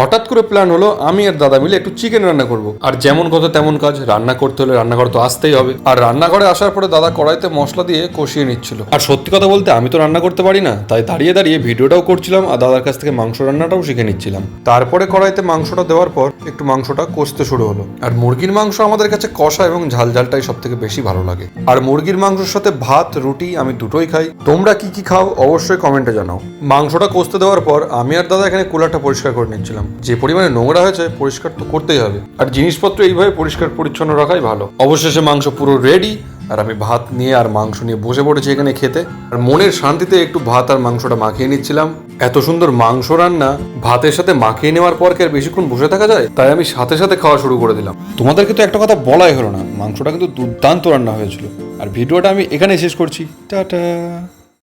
হঠাৎ করে প্ল্যান হলো আমি আর দাদা মিলে একটু চিকেন রান্না করব। আর যেমন কথা তেমন কাজ, রান্না করতে হলে রান্নাঘর তো আসতেই হবে। আর রান্নাঘরে আসার পরে দাদা কড়াইতে মশলা দিয়ে কষিয়ে নিচ্ছিল। আর সত্যি কথা বলতে আমি তো রান্না করতে পারি না, তাই দাঁড়িয়ে দাঁড়িয়ে ভিডিওটাও করছিলাম আর দাদার কাছ থেকে মাংস রান্নাটাও শিখে নিচ্ছিলাম। তারপরে কড়াইতে মাংসটা দেওয়ার পর একটু মাংসটা কষতে শুরু হলো। আর মুরগির মাংস আমাদের কাছে কষা এবং ঝাল ঝালটাই সব থেকে বেশি ভালো লাগে। আর মুরগির মাংসের সাথে ভাত, রুটি আমি দুটোই খাই। তোমরা কি কি খাও অবশ্যই কমেন্টে জানাও। মাংসটা কষতে দেওয়ার পর আমি আর দাদা এখানে কুলারটা পরিষ্কার করে নিচ্ছিলাম। যে পরিমাণে নোংরা হয়েছে পরিষ্কার তো করতেই হবে। আর জিনিসপত্র এইভাবে পরিষ্কার পরিচ্ছন্ন রাখাই ভালো। অবশেষে মাংস পুরো রেডি আর আমি ভাত নিয়ে আর মাংস নিয়ে বসে পড়েছি এখানে খেতে। আর মনের শান্তিতে একটু ভাত আর মাংসটা মাখিয়ে নিচ্ছিলাম। এত সুন্দর মাংস রান্না ভাতের সাথে মাখিয়ে নেওয়ার পর কি আর বেশিক্ষণ বসে থাকা যায়? তাই আমি সাথে সাথে খাওয়া শুরু করে দিলাম। তোমাদেরকে তো একটা কথা বলাই হলো না, মাংসটা কিন্তু দুর্দান্ত রান্না হয়েছিল। আর ভিডিওটা আমি এখানে শেষ করছি। টাটা।